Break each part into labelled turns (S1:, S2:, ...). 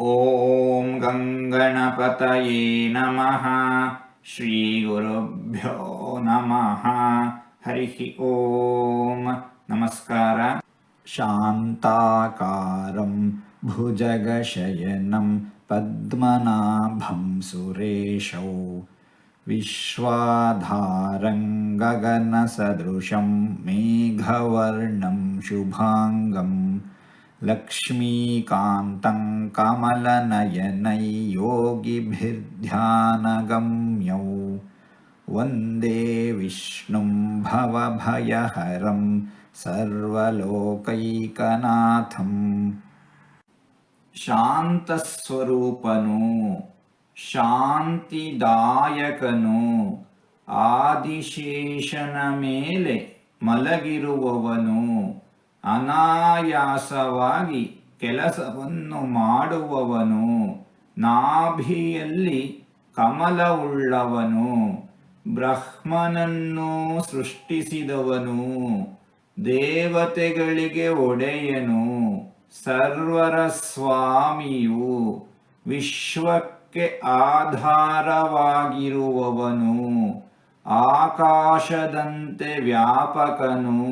S1: ॐ गङ्गणपतये नमः। श्रीगुरुभ्यो नमः। हरिः ॐ नमस्कार। शान्ताकारं भुजगशयनं पद्मनाभं सुरेशौ। विश्वाधारं गगनसदृशं मेघवर्णं शुभाङ्गम् लक्ष्मीकान्तं कमलनयनैयोगिभिर्ध्यानगम्यौ वन्दे विष्णुं भवभयहरं सर्वलोकैकनाथम् ಶಾಂತಸ್ವರೂಪನು ಶಾಂತಿದಾಯಕನು ಆದಿಶೇಷನ ಮೇಲೆ ಮಲಗಿರುವವನು ಅನಾಯಾಸವಾಗಿ ಕೆಲಸವನ್ನು ಮಾಡುವವನು ನಾಭಿಯಲ್ಲಿ ಕಮಲವುಳ್ಳವನು, ಬ್ರಹ್ಮನನ್ನು ಸೃಷ್ಟಿಸಿದವನು, ದೇವತೆಗಳಿಗೆ ಒಡೆಯನು, ಸರ್ವರ ಸ್ವಾಮಿಯು, ವಿಶ್ವಕ್ಕೆ ಆಧಾರವಾಗಿರುವವನು, ಆಕಾಶದಂತೆ ವ್ಯಾಪಕನು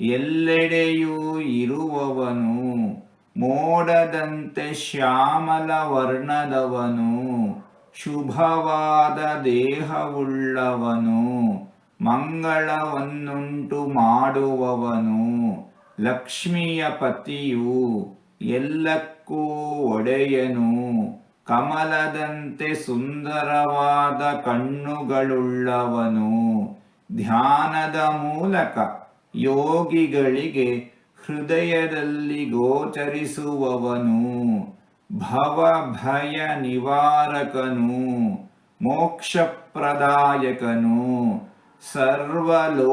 S1: ಎಲ್ಲೆಡೆಯೂ ಇರುವವನು ಮೋಡದಂತೆ ಶ್ಯಾಮಲ ವರ್ಣದವನು ಶುಭವಾದ ದೇಹವುಳ್ಳವನು, ಮಂಗಳವನ್ನುಂಟು ಮಾಡುವವನು, ಲಕ್ಷ್ಮಿಯ ಪತಿಯು ಎಲ್ಲಕ್ಕೂ ಒಡೆಯನು, ಕಮಲದಂತೆ ಸುಂದರವಾದ ಕಣ್ಣುಗಳುಳ್ಳವನು. ಧ್ಯಾನದ ಮೂಲಕ ಯೋಗಿಗಳಿಗೆ ಹೃದಯದಲ್ಲಿ ಗೋಚರಿಸುವವನು ಭವಭಯ ನಿವಾರಕನು ಮೋಕ್ಷಪ್ರದಾಯಕನು ಸರ್ವಲೋಕಗಳಿಗೂ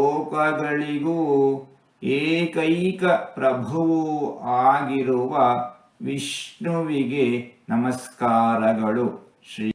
S1: ಏಕೈಕ ಪ್ರಭುವು ಆಗಿರುವ ವಿಷ್ಣುವಿಗೆ ನಮಸ್ಕಾರಗಳು. ಶ್ರೀ